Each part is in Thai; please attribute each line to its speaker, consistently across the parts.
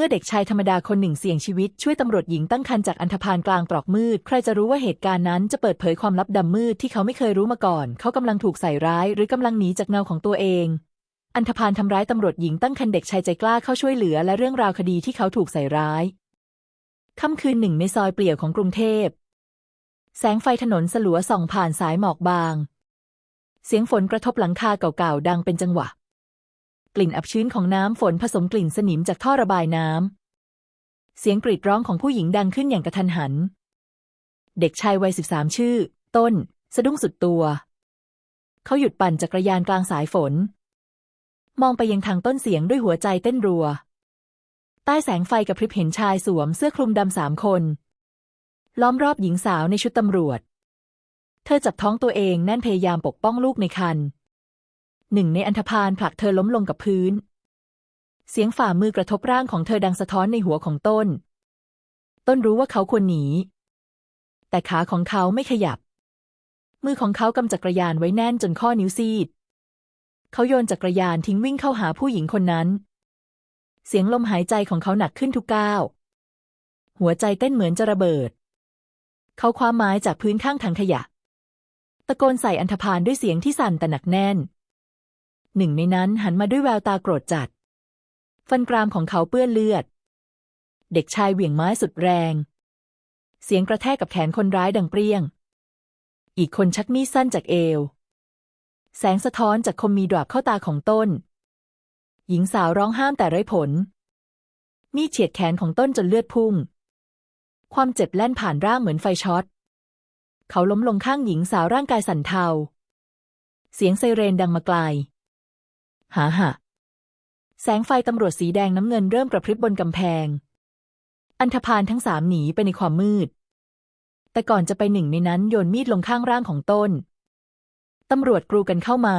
Speaker 1: มื่อเด็กชายธรรมดาคนหนึ่งเสี่ยงชีวิตช่วยตำรวจหญิงตั้งครรภ์จากอันธพาลกลางตรอกมืด ใครจะรู้ว่าเหตุการณ์นั้นจะเปิดเผยความลับดำมืดที่เขาไม่เคยรู้มาก่อน เขากำลังถูกใส่ร้าย หรือกำลังหนีจากเงาของตัวเอง อันธพาลทำร้ายตำรวจหญิงตั้งครรภ์เด็กชายใจกล้าเข้าช่วยเหลือและเรื่องราวคดีที่เขาถูกใส่ร้ายค่ำคืนหนึ่งในซอยเปลี่ยวของกรุงเทพ แสงไฟถนนสลัวส่องผ่านสายหมอกบาง เสียงฝนกระทบหลังคาเก่าๆดังเป็นจังหวะ กลิ่นอับชื้นของน้ำฝนผสมกลิ่นสนิมจากท่อระบายน้ำ เสียงกรีดร้องของผู้หญิงดังขึ้นอย่างกระทันหัน เด็กชายวัยสิบสามชื่อ ต้น สะดุ้งสุดตัว เขาหยุดปั่นจักรยานกลางสายฝน มองไปยังทางต้นเสียงด้วยหัวใจเต้นรัว ใต้แสงไฟกับพริบเห็นชายสวมเสื้อคลุมดำสามคน ล้อมรอบหญิงสาวในชุดตำรวจ เธอจับท้องตัวเองแน่นพยายามปกป้องลูกในครรภ์ หนึ่งในอันธพาลผลักเธอล้มลงกับพื้น เสียงฝ่ามือกระทบร่างของเธอดังสะท้อนในหัวของต้น ต้นรู้ว่าเขาควรหนี แต่ขาของเขาไม่ขยับ มือของเขากำจักรยานไว้แน่นจนข้อนิ้วซีด เขาโยนจักรยานทิ้งวิ่งเข้าหาผู้หญิงคนนั้น เสียงลมหายใจของเขาหนักขึ้นทุกก้าว หัวใจเต้นเหมือนจะระเบิด เขาคว้าไม้จากพื้นข้างถังขยะ ตะโกนใส่อันธพาลด้วยเสียงที่สั่นแต่หนักแน่น หนึ่งในนั้นหันมาด้วยแววตาโกรธจัด ฟันกรามของเขาเปื้อนเลือด เด็กชายเหวี่ยงไม้สุดแรง เสียงกระแทกกับแขนคนร้ายดังเปรี้ยง อีกคนชักมีดสั้นจากเอว แสงสะท้อนจากคมมีดาบเข้าตาของต้น หญิงสาวร้องห้ามแต่ไร้ผล มีดเฉียดแขนของต้นจนเลือดพุ่ง ความเจ็บแล่นผ่านร่างเหมือนไฟช็อต เขาล้มลงข้างหญิงสาวร่างกายสั่นเทาเสียงไซเรนดังมาไกล หาหะแสงไฟตำรวจสีแดงน้ำเงินเริ่มกระพริบบนกำแพง อันธพาลทั้งสามหนีไปในความมืด แต่ก่อนจะไปหนึ่งในนั้นโยนมีดลงข้างร่างของต้น ตำรวจกรูกันเข้ามา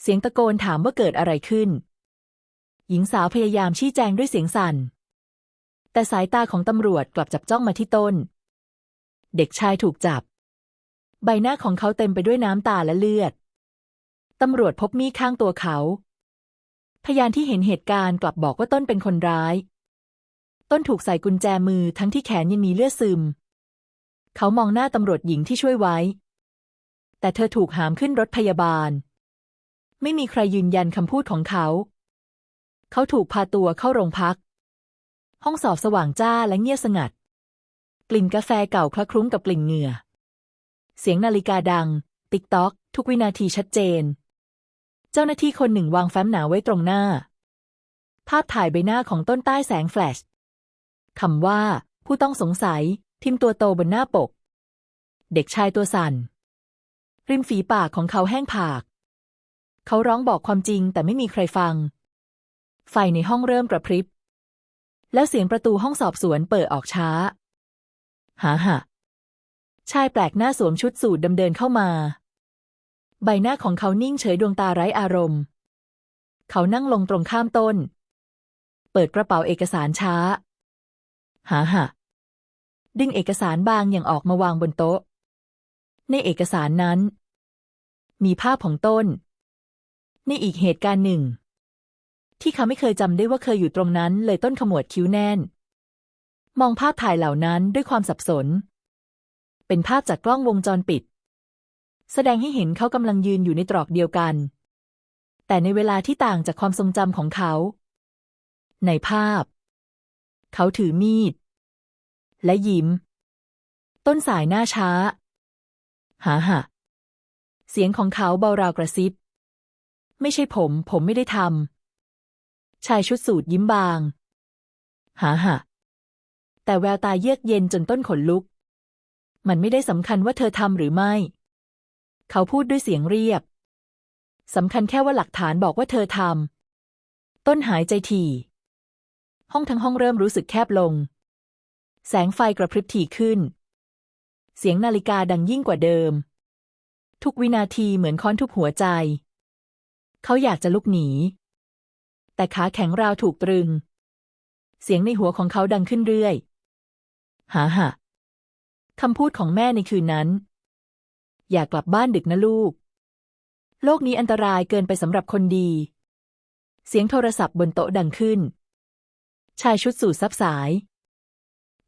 Speaker 1: เสียงตะโกนถามว่าเกิดอะไรขึ้น หญิงสาวพยายามชี้แจงด้วยเสียงสั่น แต่สายตาของตำรวจกลับจับจ้องมาที่ต้น เด็กชายถูกจับ ใบหน้าของเขาเต็มไปด้วยน้ำตาและเลือด ตำรวจพบมีดข้างตัวเขา พยานที่เห็นเหตุการณ์กลับบอกว่าต้นเป็นคนร้าย ต้นถูกใส่กุญแจมือทั้งที่แขนยังมีเลือดซึม เขามองหน้าตำรวจหญิงที่ช่วยไว้ แต่เธอถูกหามขึ้นรถพยาบาล ไม่มีใครยืนยันคำพูดของเขา เขาถูกพาตัวเข้าโรงพัก ห้องสอบสว่างจ้าและเงียบสงัด กลิ่นกาแฟเก่าคละคลุ้งกับกลิ่นเหงื่อ เสียงนาฬิกาดัง ติ๊กต๊อก ทุกวินาทีชัดเจน เจ้าหน้าที่คนหนึ่งวางแฟ้มหนาไว้ตรงหน้า ภาพถ่ายใบหน้าของต้นใต้แสงแฟลชคำว่า ผู้ต้องสงสัย ทิมตัวโตบนหน้าปก เด็กชายตัวสั่น ริมฝีปากของเขาแห้งผาก เขาร้องบอกความจริงแต่ไม่มีใครฟัง ไฟในห้องเริ่มกระพริบ แล้วเสียงประตูห้องสอบสวนเปิดออกช้า หาหะชายแปลกหน้าสวมชุดสูทดำเดินเข้ามา ใบหน้าของเขานิ่งเฉยดวงตาไร้อารมณ์ เขานั่งลงตรงข้ามต้น เปิดกระเป๋าเอกสารช้า หาหะดึงเอกสารบางอย่างออกมาวางบนโต๊ะ ในเอกสารนั้น มีภาพของต้น ในอีกเหตุการณ์หนึ่ง ที่เขาไม่เคยจำได้ว่าเคยอยู่ตรงนั้น เลยต้นขมวดคิ้วแน่น มองภาพถ่ายเหล่านั้นด้วยความสับสน เป็นภาพจากกล้องวงจรปิด แสดงให้เห็นเขากำลังยืนอยู่ในตรอกเดียวกัน แต่ในเวลาที่ต่างจากความทรงจำของเขา ในภาพ เขาถือมีด และยิ้ม ต้นสายหน้าช้าหาหะเสียงของเขาเบาราวกระซิบ ไม่ใช่ผม ผมไม่ได้ทำชายชุดสูทยิ้มบาง หาหะแต่แววตาเยือกเย็นจนต้นขนลุก มันไม่ได้สำคัญว่าเธอทำหรือไม่ เขาพูดด้วยเสียงเรียบ สำคัญแค่ว่าหลักฐานบอกว่าเธอทำ ต้นหายใจถี่ ห้องทั้งห้องเริ่มรู้สึกแคบลง แสงไฟกระพริบถี่ขึ้น เสียงนาฬิกาดังยิ่งกว่าเดิม ทุกวินาทีเหมือนค้อนทุบหัวใจ เขาอยากจะลุกหนี แต่ขาแข็งราวถูกตรึง เสียงในหัวของเขาดังขึ้นเรื่อย หาหะคำพูดของแม่ในคืนนั้น อย่ากกลับบ้านดึกนะลูก โลกนี้อันตรายเกินไปสำหรับคนดี เสียงโทรศัพท์บนโต๊ะดังขึ้น ชายชุดสูทซับสาย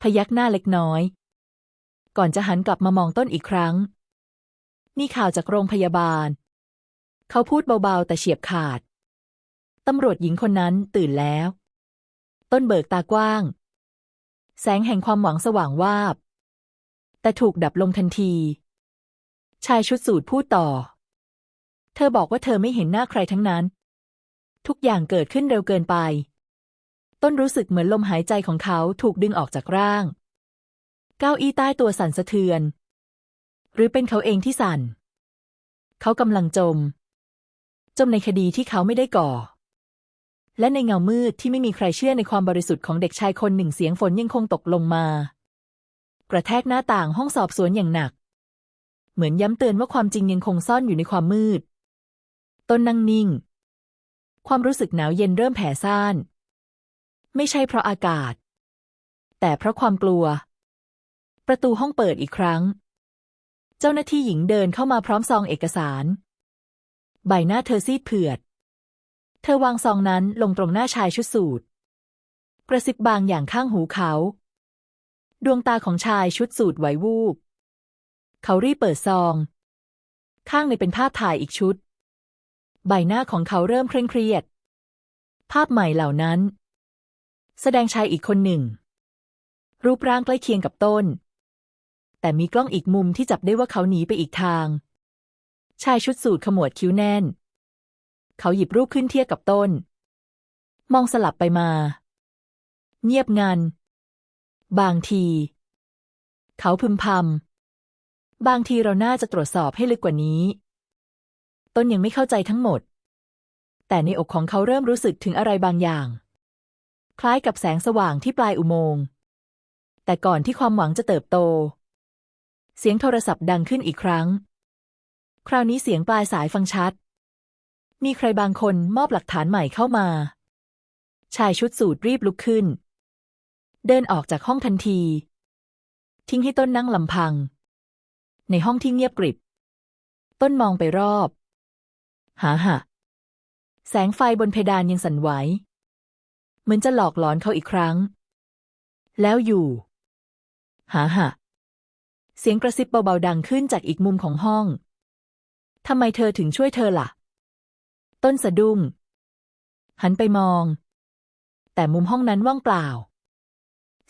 Speaker 1: พยักหน้าเล็กน้อย ก่อนจะหันกลับมามองต้นอีกครั้ง นี่ข่าวจากโรงพยาบาล เขาพูดเบาๆแต่เฉียบขาด ตำรวจหญิงคนนั้นตื่นแล้ว ต้นเบิกตากว้าง แสงแห่งความหวังสว่างวาบ แต่ถูกดับลงทันที ชายชุดสูทพูดต่อ เธอบอกว่าเธอไม่เห็นหน้าใครทั้งนั้น ทุกอย่างเกิดขึ้นเร็วเกินไป ต้นรู้สึกเหมือนลมหายใจของเขาถูกดึงออกจากร่าง เก้าอี้ใต้ตัวสั่นสะเทือน หรือเป็นเขาเองที่สั่น เขากำลังจม จมในคดีที่เขาไม่ได้ก่อ และในเงามืดที่ไม่มีใครเชื่อในความบริสุทธิ์ของเด็กชายคนหนึ่งเสียงฝนยังคงตกลงมา กระแทกหน้าต่างห้องสอบสวนอย่างหนัก เหมือนย้ำเตือนว่าความจริงยังคงซ่อนอยู่ในความมืด ต้นนั่งนิ่ง ความรู้สึกหนาวเย็นเริ่มแผ่ซ่าน ไม่ใช่เพราะอากาศ แต่เพราะความกลัว ประตูห้องเปิดอีกครั้ง เจ้าหน้าที่หญิงเดินเข้ามาพร้อมซองเอกสาร ใบหน้าเธอซีดเผือด เธอวางซองนั้นลงตรงหน้าชายชุดสูทกระซิบบางอย่างข้างหูเขา ดวงตาของชายชุดสูทไหววูบ เขารีบเปิดซอง ข้างในเป็นภาพถ่ายอีกชุด ใบหน้าของเขาเริ่มเคร่งเครียด ภาพใหม่เหล่านั้น แสดงชายอีกคนหนึ่ง รูปร่างใกล้เคียงกับต้น แต่มีกล้องอีกมุมที่จับได้ว่าเขาหนีไปอีกทาง ชายชุดสูทขมวดคิ้วแน่น เขาหยิบรูปขึ้นเทียบกับต้น มองสลับไปมา เงียบงัน บางที เขาพึมพำ บางทีเราน่าจะตรวจสอบให้ลึกกว่านี้ ต้นยังไม่เข้าใจทั้งหมด แต่ในอกของเขาเริ่มรู้สึกถึงอะไรบางอย่าง คล้ายกับแสงสว่างที่ปลายอุโมงค์ แต่ก่อนที่ความหวังจะเติบโต เสียงโทรศัพท์ดังขึ้นอีกครั้ง คราวนี้เสียงปลายสายฟังชัด มีใครบางคนมอบหลักฐานใหม่เข้ามา ชายชุดสูทรีบลุกขึ้น เดินออกจากห้องทันที ทิ้งให้ต้นนั่งลำพัง ในห้องที่เงียบกริบ ต้นมองไปรอบ หาหะแสงไฟบนเพดานยังสั่นไหว เหมือนจะหลอกหลอนเขาอีกครั้ง แล้วอยู่ หาหะเสียงกระซิบเบาๆดังขึ้นจากอีกมุมของห้อง ทำไมเธอถึงช่วยเธอล่ะ ต้นสะดุ้ง หันไปมอง แต่มุมห้องนั้นว่างเปล่า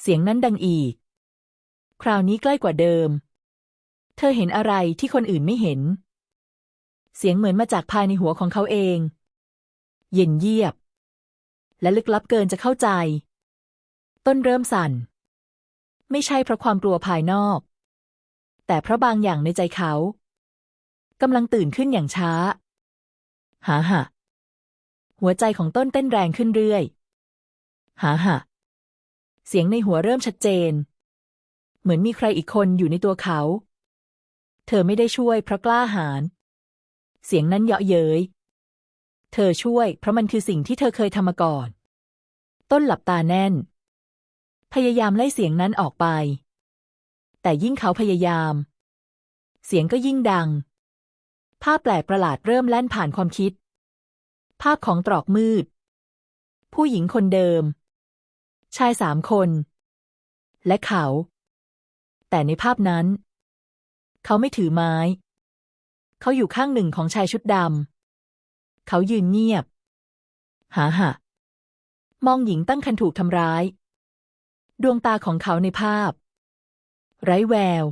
Speaker 1: เสียงนั้นดังอีก คราวนี้ใกล้กว่าเดิม ธอเห็นอะไรที่คนอื่นไม่เห็น เสียงเหมือนมาจากภายในหัวของเขาเอง เย็นเยียบ และลึกลับเกินจะเข้าใจ ต้นเริ่มสั่น ไม่ใช่เพราะความกลัวภายนอก แต่เพราะบางอย่างในใจเขากำลังตื่นขึ้นอย่างช้า หาหะหัวใจของต้นเต้นแรงขึ้นเรื่อย หาหะเสียงในหัวเริ่มชัดเจน เหมือนมีใครอีกคนอยู่ในตัวเขา เธอไม่ได้ช่วยเพราะกล้าหาญ เสียงนั้นเยาะเย้ย เธอช่วย เพราะมันคือสิ่งที่เธอเคยทำมาก่อน ต้นหลับตาแน่น พยายามไล่เสียงนั้นออกไป แต่ยิ่งเขาพยายาม เสียงก็ยิ่งดัง ภาพแปลกประหลาดเริ่มแล่นผ่านความคิด ภาพของตรอกมืด ผู้หญิงคนเดิม ชายสามคน และเขา แต่ในภาพนั้น เขาไม่ถือไม้ เขาอยู่ข้างหนึ่งของชายชุดดำ เขายืนเงียบ หาหะ มองหญิงตั้งคันถูกทำร้าย ดวงตาของเขาในภาพ ไร้แวว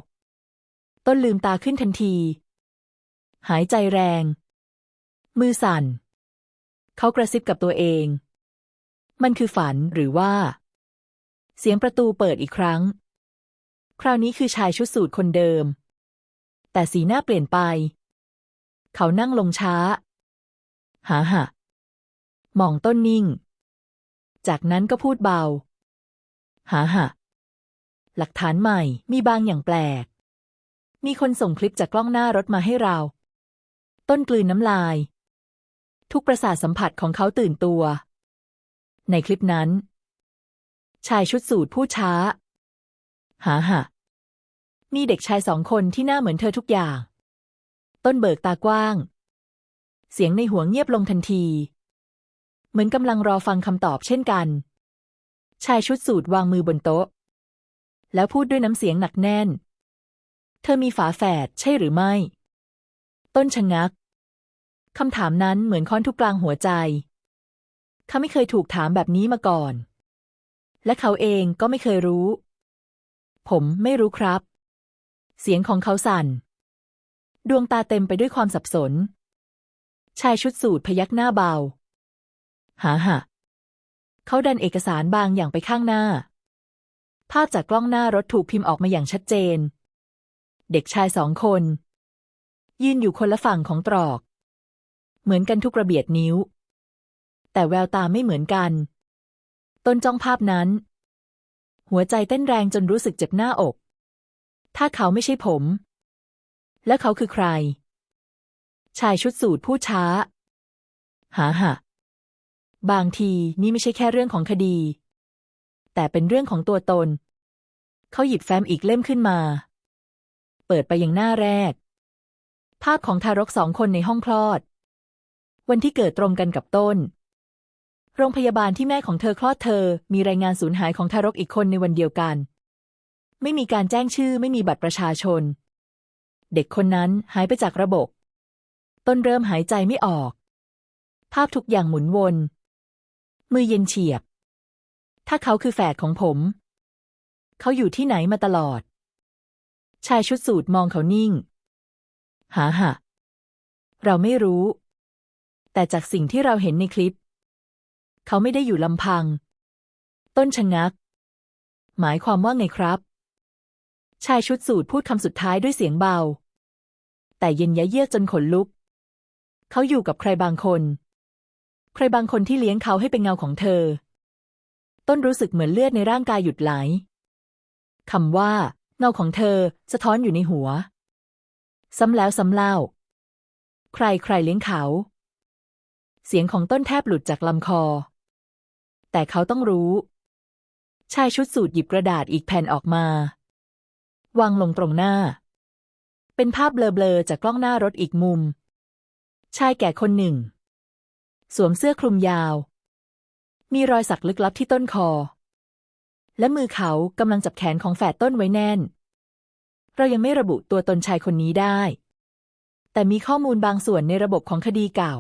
Speaker 1: ต้นลืมตาขึ้นทันที หายใจแรง มือสั่น เขากระซิบกับตัวเอง มันคือฝันหรือว่า เสียงประตูเปิดอีกครั้ง คราวนี้คือชายชุดสูทคนเดิม แต่สีหน้าเปลี่ยนไป เขานั่งลงช้า หาหะมองต้นนิ่ง จากนั้นก็พูดเบา หาหะหลักฐานใหม่มีบางอย่างแปลก มีคนส่งคลิปจากกล้องหน้ารถมาให้เรา ต้นกลืนน้ำลาย ทุกประสาทสัมผัสของเขาตื่นตัว ในคลิปนั้น ชายชุดสูทพูดช้า หาหะ มีเด็กชายสองคนที่หน้าเหมือนเธอทุกอย่าง ต้นเบิกตากว้าง เสียงในหัวเงียบลงทันที เหมือนกำลังรอฟังคำตอบเช่นกัน ชายชุดสูทวางมือบนโต๊ะ แล้วพูดด้วยน้ำเสียงหนักแน่น เธอมีฝาแฝดใช่หรือไม่ ต้นชะงักคำถามนั้นเหมือนค้อนทุกกลางหัวใจ เขาไม่เคยถูกถามแบบนี้มาก่อน และเขาเองก็ไม่เคยรู้ ผมไม่รู้ครับ เสียงของเขาสั่น ดวงตาเต็มไปด้วยความสับสน ชายชุดสูทพยักหน้าเบา หาหะเขาดันเอกสารบางอย่างไปข้างหน้า ภาพจากกล้องหน้ารถถูกพิมพ์ออกมาอย่างชัดเจน เด็กชายสองคน ยืนอยู่คนละฝั่งของตรอก เหมือนกันทุกระเบียดนิ้ว แต่แววตาไม่เหมือนกัน ต้นจ้องภาพนั้น หัวใจเต้นแรงจนรู้สึกเจ็บหน้าอก ถ้าเขาไม่ใช่ผม แล้วเขาคือใคร ชายชุดสูทพูดช้า หาหะบางทีนี่ไม่ใช่แค่เรื่องของคดี แต่เป็นเรื่องของตัวตน เขาหยิบแฟ้มอีกเล่มขึ้นมา เปิดไปยังหน้าแรก ภาพของทารกสองคนในห้องคลอด วันที่เกิดตรงกันกับต้น โรงพยาบาลที่แม่ของเธอคลอดเธอ มีรายงานสูญหายของทารกอีกคนในวันเดียวกัน ไม่มีการแจ้งชื่อไม่มีบัตรประชาชน เด็กคนนั้นหายไปจากระบบ ต้นเริ่มหายใจไม่ออก ภาพทุกอย่างหมุนวน มือเย็นเฉียบ ถ้าเขาคือแฝดของผม เขาอยู่ที่ไหนมาตลอด ชายชุดสูทมองเขานิ่ง หาหะเราไม่รู้ แต่จากสิ่งที่เราเห็นในคลิป เขาไม่ได้อยู่ลำพัง ต้นชะงัก หมายความว่าไงครับ ชายชุดสูทพูดคำสุดท้ายด้วยเสียงเบา แต่เย็นยะเยือกจนขนลุก เขาอยู่กับใครบางคน ใครบางคนที่เลี้ยงเขาให้เป็นเงาของเธอ ต้นรู้สึกเหมือนเลือดในร่างกายหยุดไหลคำว่า เงาของเธอสะท้อนอยู่ในหัว ซ้ำแล้วซ้ำเล่า ใครใครเลี้ยงเขา เสียงของต้นแทบหลุดจากลำคอ แต่เขาต้องรู้ ชายชุดสูทหยิบกระดาษอีกแผ่นออกมา วางลงตรงหน้า เป็นภาพเบลอๆจากกล้องหน้ารถอีกมุม ชายแก่คนหนึ่ง สวมเสื้อคลุมยาว มีรอยสักลึกลับที่ต้นคอ และมือเขากำลังจับแขนของแฝดต้นไว้แน่น เรายังไม่ระบุตัวตนชายคนนี้ได้ แต่มีข้อมูลบางส่วนในระบบของคดีเก่า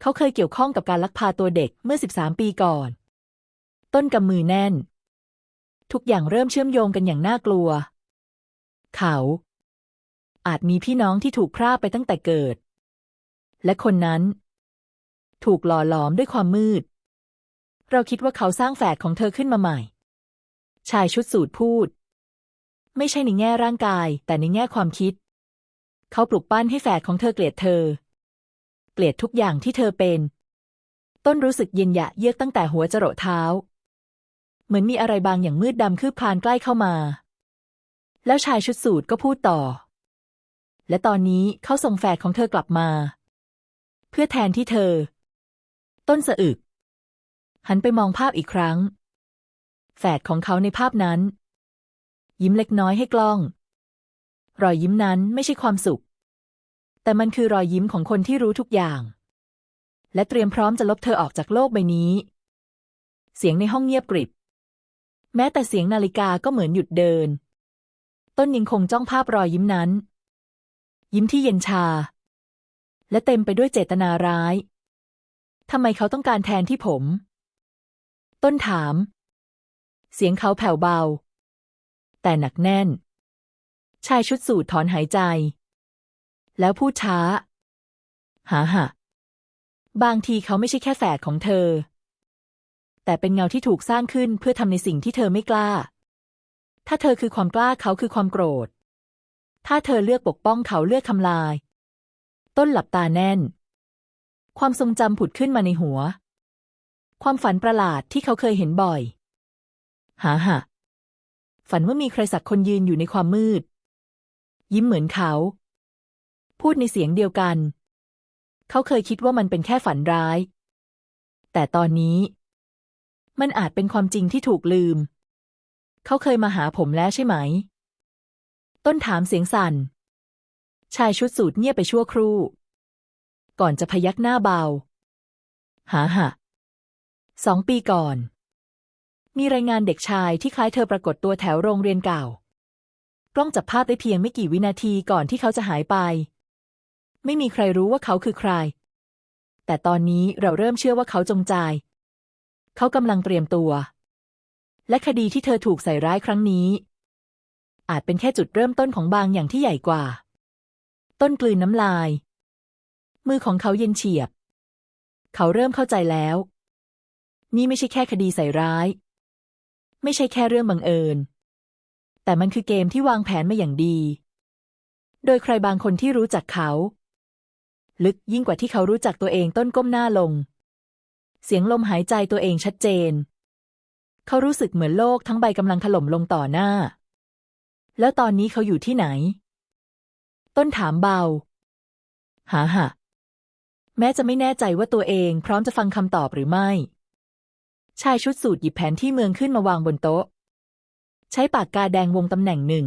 Speaker 1: เขาเคยเกี่ยวข้องกับการลักพาตัวเด็กเมื่อ 13 ปีก่อน ต้นกำมือแน่น ทุกอย่างเริ่มเชื่อมโยงกันอย่างน่ากลัว เขา อาจมีพี่น้องที่ถูกพรากไปตั้งแต่เกิด และคนนั้น ถูกหล่อหลอมด้วยความมืด เราคิดว่าเขาสร้างแฝดของเธอขึ้นมาใหม่ ชายชุดสูทพูด ไม่ใช่ในแง่ร่างกาย แต่ในแง่ความคิด เขาปลุกปั้นให้แฝดของเธอเกลียดเธอ เกลียดทุกอย่างที่เธอเป็น ต้นรู้สึกเย็นยะเยือกตั้งแต่หัวจรดเท้า เหมือนมีอะไรบางอย่างมืดดำคืบคลานใกล้เข้ามา แล้วชายชุดสูทก็พูดต่อ และตอนนี้เขาส่งแฝดของเธอกลับมา เพื่อแทนที่เธอ ต้นสะอึก หันไปมองภาพอีกครั้ง แฝดของเขาในภาพนั้น ยิ้มเล็กน้อยให้กล้อง รอยยิ้มนั้นไม่ใช่ความสุข แต่มันคือรอยยิ้มของคนที่รู้ทุกอย่าง และเตรียมพร้อมจะลบเธอออกจากโลกใบนี้ เสียงในห้องเงียบกริบ แม้แต่เสียงนาฬิกาก็เหมือนหยุดเดิน ต้นยังคงจ้องภาพรอยยิ้มนั้น ยิ้มที่เย็นชา และเต็มไปด้วยเจตนาร้ายทำไมเขาต้องการแทนที่ผม ต้นถาม เสียงเขาแผ่วเบา แต่หนักแน่น ชายชุดสูทถอนหายใจ แล้วพูดช้า หาหะบางทีเขาไม่ใช่แค่แฝดของเธอ แต่เป็นเงาที่ถูกสร้างขึ้นเพื่อทำในสิ่งที่เธอไม่กล้า ถ้าเธอคือความกล้าเขาคือความโกรธ ถ้าเธอเลือกปกป้องเขาเลือกทำลาย ต้นหลับตาแน่น ความทรงจำผุดขึ้นมาในหัว ความฝันประหลาดที่เขาเคยเห็นบ่อย หาหะฝันว่ามีใครสักคนยืนอยู่ในความมืด ยิ้มเหมือนเขา พูดในเสียงเดียวกัน เขาเคยคิดว่ามันเป็นแค่ฝันร้าย แต่ตอนนี้ มันอาจเป็นความจริงที่ถูกลืม เขาเคยมาหาผมแล้วใช่ไหม ต้นถามเสียงสั่น ชายชุดสูทเงียบไปชั่วครู่ ก่อนจะพยักหน้าเบา หาหะสองปีก่อน มีรายงานเด็กชายที่คล้ายเธอปรากฏตัวแถวโรงเรียนเก่า กล้องจับภาพได้เพียงไม่กี่วินาทีก่อนที่เขาจะหายไป ไม่มีใครรู้ว่าเขาคือใคร แต่ตอนนี้เราเริ่มเชื่อว่าเขาจงใจ เขากำลังเตรียมตัว และคดีที่เธอถูกใส่ร้ายครั้งนี้ อาจเป็นแค่จุดเริ่มต้นของบางอย่างที่ใหญ่กว่า ต้นกลืนน้ำลาย มือของเขาเย็นเฉียบ เขาเริ่มเข้าใจแล้ว นี่ไม่ใช่แค่คดีใส่ร้าย ไม่ใช่แค่เรื่องบังเอิญ แต่มันคือเกมที่วางแผนมาอย่างดี โดยใครบางคนที่รู้จักเขา ลึกยิ่งกว่าที่เขารู้จักตัวเองต้นก้มหน้าลง เสียงลมหายใจตัวเองชัดเจน เขารู้สึกเหมือนโลกทั้งใบกำลังถล่มลงต่อหน้า แล้วตอนนี้เขาอยู่ที่ไหน ต้นถามเบา หาหะแม้จะไม่แน่ใจว่าตัวเองพร้อมจะฟังคำตอบหรือไม่ ชายชุดสูทหยิบแผนที่เมืองขึ้นมาวางบนโต๊ะ ใช้ปากกาแดงวงตำแหน่งหนึ่ง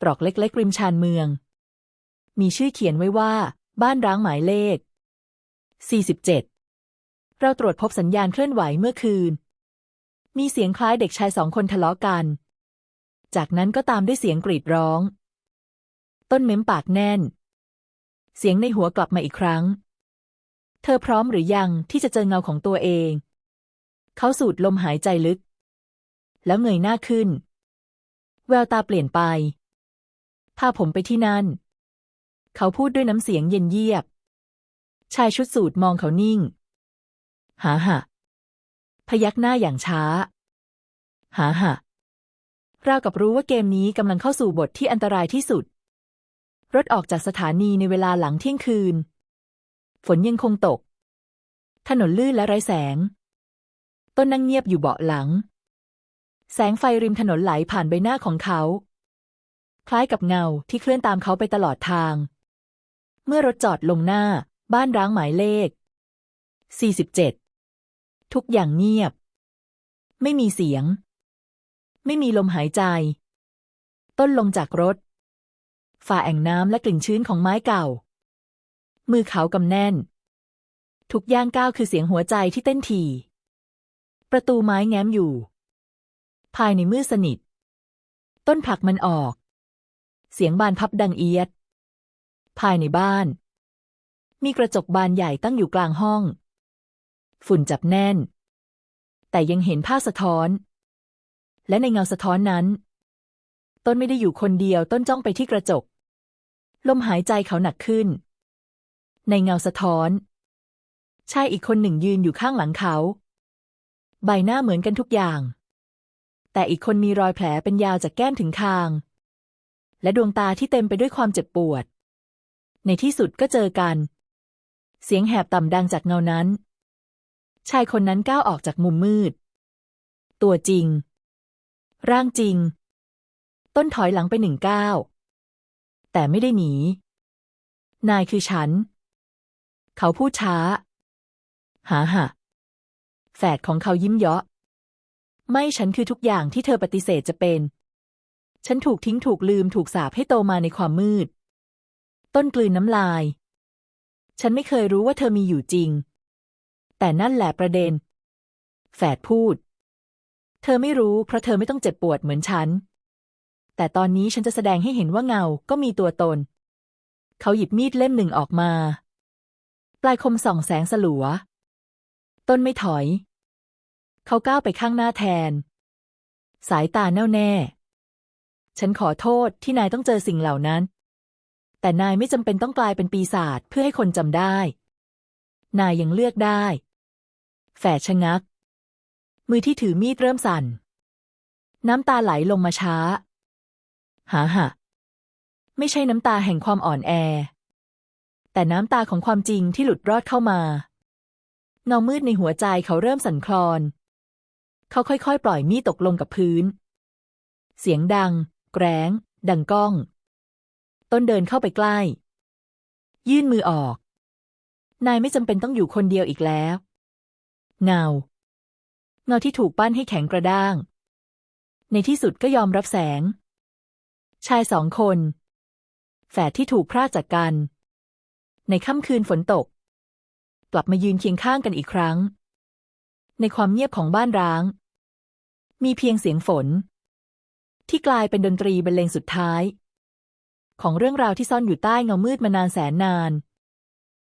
Speaker 1: ตรอกเล็กๆริมชานเมือง มีชื่อเขียนไว้ว่า บ้านร้างหมายเลข 47 เราตรวจพบสัญญาณเคลื่อนไหวเมื่อคืน มีเสียงคล้ายเด็กชายสองคนทะเลาะกัน จากนั้นก็ตามด้วยเสียงกรีดร้อง ต้นเม้มปากแน่น เสียงในหัวกลับมาอีกครั้ง เธอพร้อมหรือยังที่จะเจอเงาของตัวเอง เขาสูดลมหายใจลึก แล้วเงยหน้าขึ้น แววตาเปลี่ยนไปพาผมไปที่นั่น เขาพูดด้วยน้ำเสียงเย็นเยียบ ชายชุดสูทมองเขานิ่ง หาหะ พยักหน้าอย่างช้า หาหะราวกับรู้ว่าเกมนี้กำลังเข้าสู่บทที่อันตรายที่สุด รถออกจากสถานีในเวลาหลังเที่ยงคืน ฝนยังคงตก ถนนลื่นและไร้แสง ต้นนั่งเงียบอยู่เบาะหลัง แสงไฟริมถนนไหลผ่านใบหน้าของเขา คล้ายกับเงาที่เคลื่อนตามเขาไปตลอดทาง เมื่อรถจอดลงหน้า บ้านร้างหมายเลข 47 ทุกอย่างเงียบ ไม่มีเสียง ไม่มีลมหายใจ ต้นลงจากรถ ฝ่าแอ่งน้ำและกลิ่นชื้นของไม้เก่า มือเขากำแน่น ทุกย่างก้าวคือเสียงหัวใจที่เต้นถี่ประตูไม้แง้มอยู่ ภายในมืดสนิท ต้นผลักมันออก เสียงบานพับดังเอียด ภายในบ้าน มีกระจกบานใหญ่ตั้งอยู่กลางห้อง ฝุ่นจับแน่น แต่ยังเห็นภาพสะท้อน และในเงาสะท้อนนั้น ต้นไม่ได้อยู่คนเดียวต้นจ้องไปที่กระจก ลมหายใจเขาหนักขึ้น ในเงาสะท้อนชายอีกคนหนึ่งยืนอยู่ข้างหลังเขา ใบหน้าเหมือนกันทุกอย่าง แต่อีกคนมีรอยแผลเป็นยาวจากแก้มถึงคาง และดวงตาที่เต็มไปด้วยความเจ็บปวด ในที่สุดก็เจอกัน เสียงแหบต่ำดังจากเงานั้น ชายคนนั้นก้าวออกจากมุมมืด ตัวจริง ร่างจริง ต้นถอยหลังไปหนึ่งก้าวแต่ไม่ได้หนี นายคือฉัน เขาพูดช้า หาหะแฝดของเขายิ้มเยาะ ไม่ฉันคือทุกอย่างที่เธอปฏิเสธจะเป็น ฉันถูกทิ้งถูกลืมถูกสาปให้โตมาในความมืด ต้นกลืนน้ำลาย ฉันไม่เคยรู้ว่าเธอมีอยู่จริง แต่นั่นแหละประเด็น แฝดพูด เธอไม่รู้เพราะเธอไม่ต้องเจ็บปวดเหมือนฉัน แต่ตอนนี้ฉันจะแสดงให้เห็นว่าเงาก็มีตัวตน เขาหยิบมีดเล่มหนึ่งออกมา ปลายคมส่องแสงสลัว ต้นไม่ถอย เขาก้าวไปข้างหน้าแทน สายตาแน่วแน่ ฉันขอโทษที่นายต้องเจอสิ่งเหล่านั้นแต่นายไม่จำเป็นต้องกลายเป็นปีศาจเพื่อให้คนจำได้ นายยังเลือกได้ แฝดชะงัก มือที่ถือมีดเริ่มสั่น น้ำตาไหลลงมาช้า หาหะ ไม่ใช่น้ำตาแห่งความอ่อนแอ แต่น้ำตาของความจริงที่หลุดรอดเข้ามา เงามืดในหัวใจเขาเริ่มสั่นคลอน เขาค่อยๆ ปล่อยมีดตกลงกับพื้น เสียงดัง แกร้ง ดังก้อง ต้นเดินเข้าไปใกล้ ยื่นมือออก นายไม่จำเป็นต้องอยู่คนเดียวอีกแล้ว เงา เงาที่ถูกปั้นให้แข็งกระด้าง ในที่สุดก็ยอมรับแสง ชายสองคน แฝดที่ถูกพรากจากกัน ในค่ำคืนฝนตก กลับมายืนเคียงข้างกันอีกครั้ง ในความเงียบของบ้านร้าง มีเพียงเสียงฝน ที่กลายเป็นดนตรีบรรเลงสุดท้าย ของเรื่องราวที่ซ่อนอยู่ใต้เงามืดมานานแสนนาน